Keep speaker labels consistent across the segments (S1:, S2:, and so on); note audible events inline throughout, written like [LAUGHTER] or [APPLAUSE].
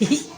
S1: Hehehe [LAUGHS]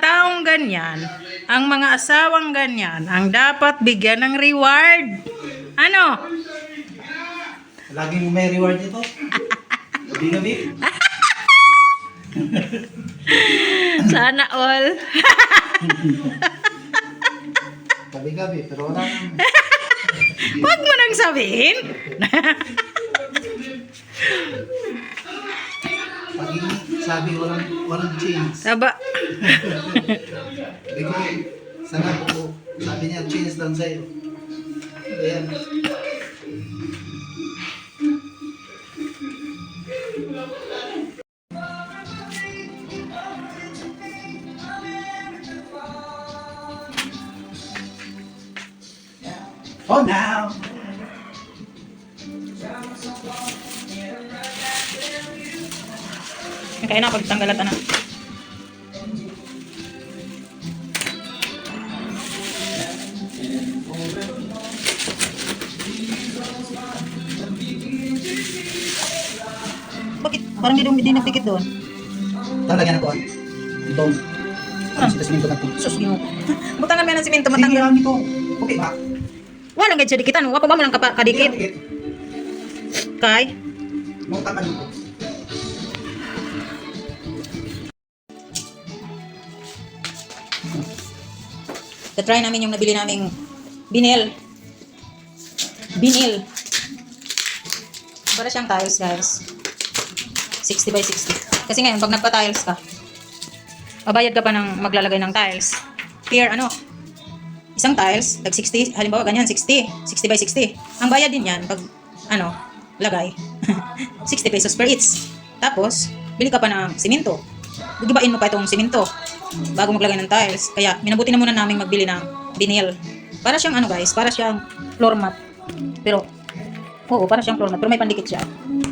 S1: taong ganyan, ang mga asawang ganyan, ang dapat bigyan ng reward. Ano?
S2: Laging may reward ito. Gabi-gabi.
S1: Sana all.
S2: Gabi-gabi. Pero wala.
S1: Huwag mo nang sabihin.
S2: Sabi walang, walang change.
S1: Saba.
S2: Sabi [LAUGHS] ko, sana po. Sabi niya, change lang sa'yo. Ayan. Oh, now!
S1: Kaya na pagtanggalat na. Bakit? Parang di, di nagpikit doon.
S2: Talagyan ako.
S1: Ah.
S2: Ano sa siminto na ito?
S1: Sus, yun. [LAUGHS] Butangan mo yan ng simento,
S2: Sige
S1: matanggal.
S2: lang ito. Okay ba?
S1: Walang gadyo dikitan. Wapa ba mo lang kadikit?
S2: Dikit.
S1: Kay?
S2: Mau takan dito.
S1: Tatry namin yung nabili naming binil. Binil. Para siyang tiles, guys. 60 by 60. Kasi ngayon, pag nagpa-tiles ka, babayad ka pa ng maglalagay ng tiles. Here, ano? Isang tiles, tag 60, halimbawa ganyan, 60. 60 by 60. Ang bayad din yan, pag, ano, lagay. [LAUGHS] 60 pesos per each. Tapos, bili ka pa ng simento. Gigibain mo pa itong simento bago maglagay ng tiles. Kaya, minabuti na muna namin magbili ng vinyl. Para siyang ano guys, para siyang floor mat. Pero, oo, para siyang floor mat. Pero may pandikit siya.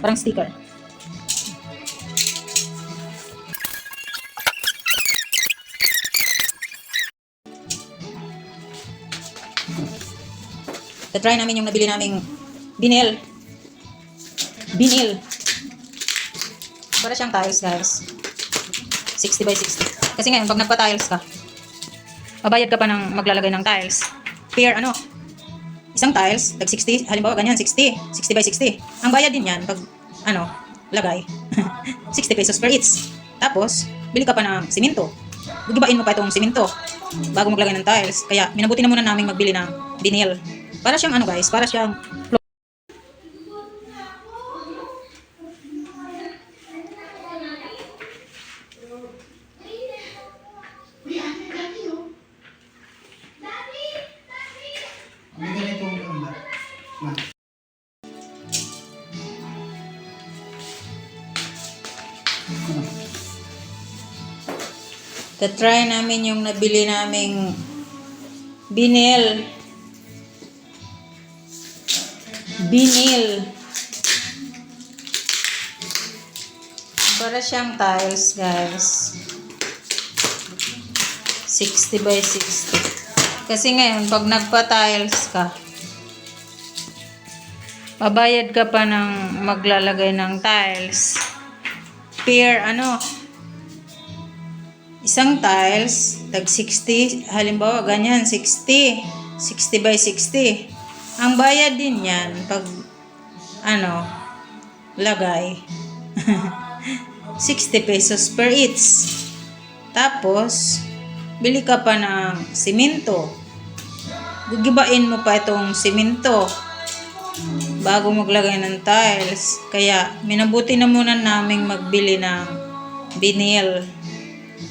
S1: Parang sticker. Tatry namin yung nabili naming vinyl. Vinyl. Para siyang tiles guys. 60 by 60. Kasi ngayon, pag nagpa-tiles ka, babayad ka pa ng maglalagay ng tiles. Pair, ano, isang tiles, tag 60, halimbawa ganyan, 60, 60 by 60. Ang bayad din yan, pag, ano, lagay, [LAUGHS] 60 pesos per each. Tapos, bili ka pa ng simento. Gibain mo pa itong simento bago maglagay ng tiles. Kaya, minabuti na muna namin magbili ng vinyl. Para siyang ano guys, para siyang Tatry namin yung nabili naming binil. Binil. Para siyang tiles, guys. 60 by 60. Kasi ngayon, pag nagpa-tiles ka, babayad ka pa ng maglalagay ng tiles. Pair, ano, Isang tiles, tag 60, halimbawa ganyan, 60. 60 by 60. Ang bayad din yan, pag, ano, lagay. [LAUGHS] 60 pesos per each. Tapos, bili ka pa ng simento. Gugibain mo pa itong simento bago maglagay ng tiles. Kaya, minabuti na muna naming magbili ng vinyl.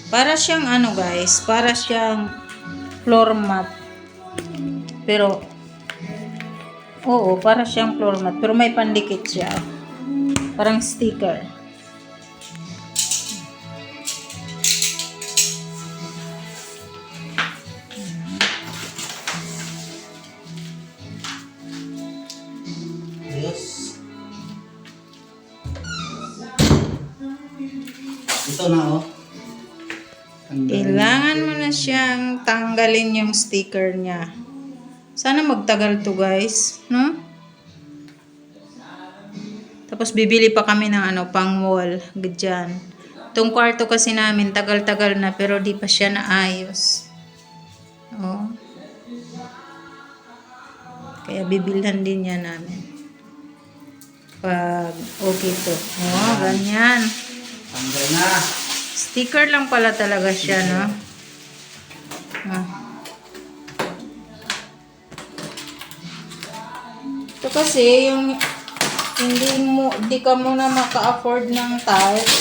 S1: Para siyang ano guys, para siyang floor mat. Pero, oo, para siyang floor mat. Pero may pandikit siya. Parang sticker.
S2: Ayos. Ito na oh. Tanggalin
S1: yung sticker niya. Sana magtagal to guys, no? Tapos bibili pa kami ng ano, pang wall, dyan. Itong kwarto kasi namin, tagal-tagal na, pero di pa siya naayos. Oh. Kaya bibilhan din niya namin. Pag okay to. Oh, ganyan.
S2: Tanggal na.
S1: Sticker lang pala talaga siya, no? Ah. Ito kasi, yung hindi mo, di ka muna maka-afford ng tiles.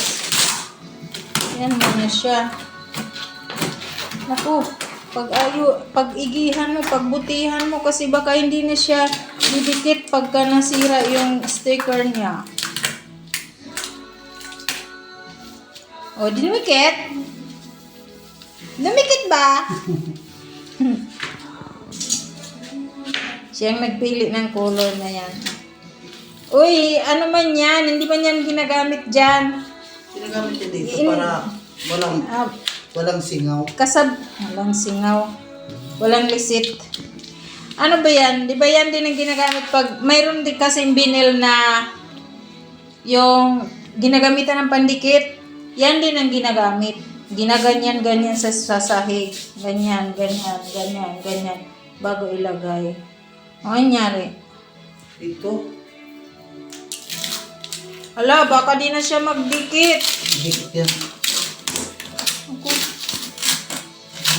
S1: Yan muna siya. Naku, pag ayo, pag igihan mo, pagbutihan mo, kasi baka hindi na siya didikit pagka nasira yung sticker niya. O, di lumikit? Ba? [LAUGHS] Siyang nagpili ng color na yan. Uy, ano man yan? Hindi man yan ginagamit dyan.
S2: Sinagamit niya dito
S1: In-
S2: para walang
S1: Ah,
S2: walang singaw.
S1: kasab... Walang singaw. Walang lisit. Ano ba yan? Di ba yan din ang ginagamit pag... Mayroon din kasi binil na yung ginagamitan ng pandikit. Yan din ang ginagamit. Ginaganyan-ganyan sa sasahig. Ganyan, ganyan, ganyan, ganyan. Bago ilagay. Ano nangyari?
S2: Dito.
S1: Hala, baka di na siya magdikit.
S2: Higit yan.
S1: Ako,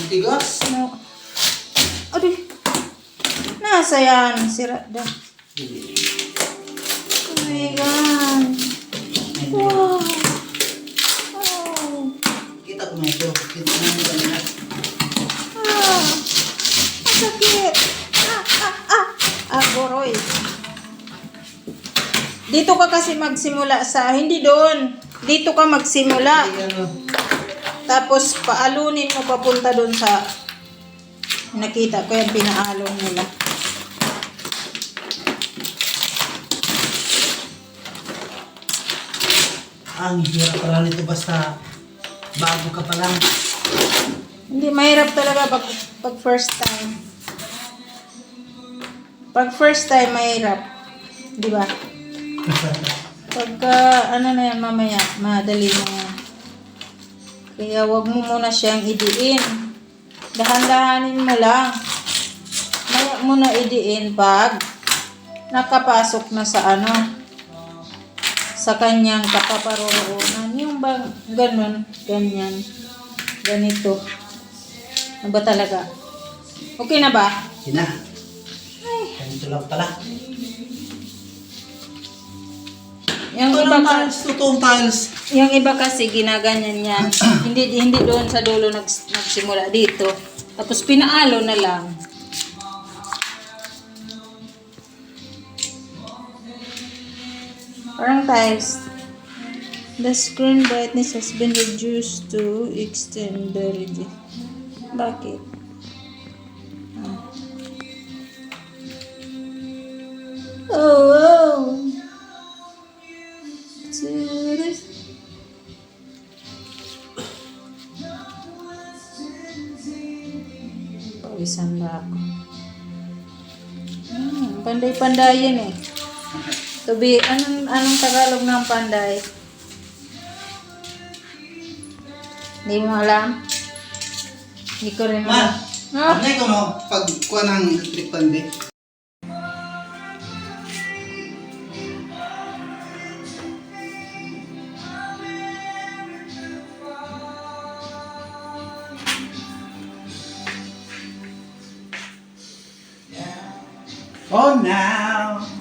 S2: tigas.
S1: no. Adi. Nasa yan. Sira da. Oh my God. Wow.
S2: Ko na yung kanina.
S1: Ah. Ang sakit. Ah, ah, ah. Ah, boroy. Dito ka kasi magsimula sa, hindi doon. Dito ka magsimula. Tapos paalunin mo papunta doon sa nakita ko yung pinaalon nila.
S2: Ang hirap pala nito basta bago ka pa lang.
S1: Hindi, mahirap talaga pag, pag first time. Pag first time, mahirap. Di ba? [LAUGHS] Pagka, ano na yan mamaya, madali na yan. Kaya wag mo muna siyang idiin. Dahan-dahanin mo lang. Maya mo na idiin pag nakapasok na sa ano, sa kanyang kapaparoroonan. Yung bang ganun, ganyan, ganito. Ano ba talaga? Okay na ba?
S2: Sina. Ganito lang pala.
S1: Yung iba, ka,
S2: tiles, totoong tiles.
S1: yung iba kasi ginaganyan yan. [CLEARS THROAT] hindi hindi doon sa dulo nags, nagsimula dito. Tapos pinaalo na lang. Parang tiles. The screen brightness has been reduced to extend the radi- Bakit? Ah. Oh, wow. To this. [COUGHS] Na ako. Hmm, panday-pandayan eh. Tubi, anong, anong Tagalog ng panday? Hindi mo alam? Hindi ko rin
S2: Ma,
S1: alam. Ah,
S2: ano ko mo pag kuha ng electric pan di? Oh, now.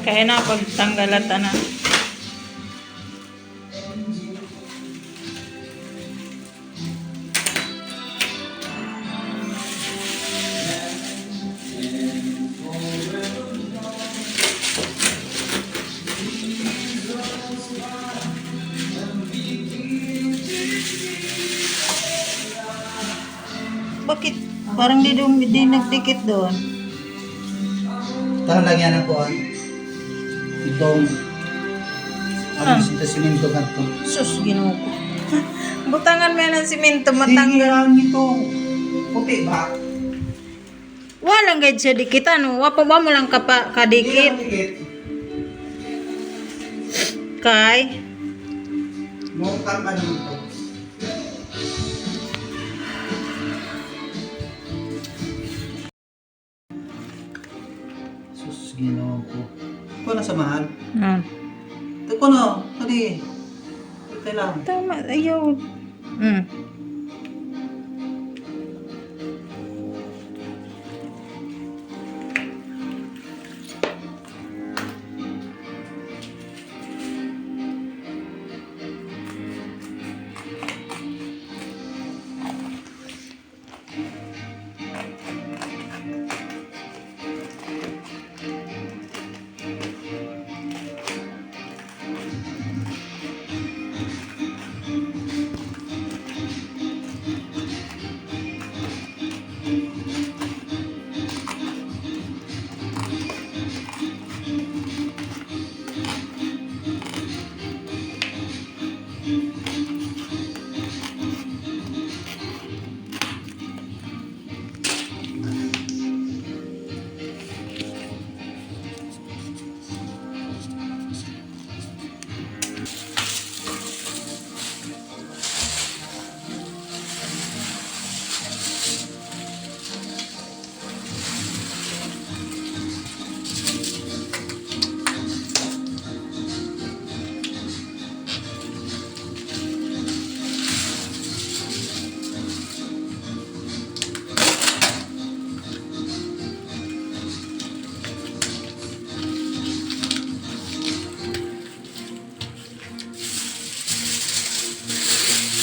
S1: Kaya na pagtanggalat na. Bakit? Parang di, dum- di nagdikit doon.
S2: Tahan lang yan ang kuhan. Itong
S1: Ah.
S2: ano ito siminto ka to.
S1: Sus, ginoo ko. [LAUGHS] Butangan mo yan ng simento,
S2: Hindi
S1: matanggal.
S2: lang ito. Puti ba?
S1: Walang guide sa dikit, ano? Wapo ba mo lang kapa,
S2: Hindi
S1: kadikit? Kay?
S2: Mukhang ano ito. Samahan.
S1: Hmm.
S2: Ito ko na. Hali. Ito lang.
S1: Tama, ayaw. Hmm.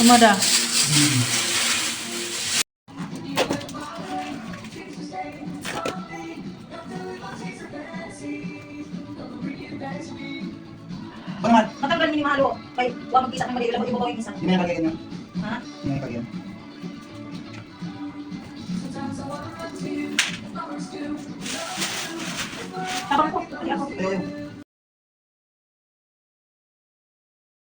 S1: Kumada.
S2: Ano man?
S1: Matanggal ni Mahalo. Kay, huwag mag-isa ng mali. Alam mo, ibabaw yung isa.
S2: Hindi na kagyan yun.
S1: Ha?
S2: Hindi na kagyan.
S1: Tabang ko. Ako.
S2: Ayaw.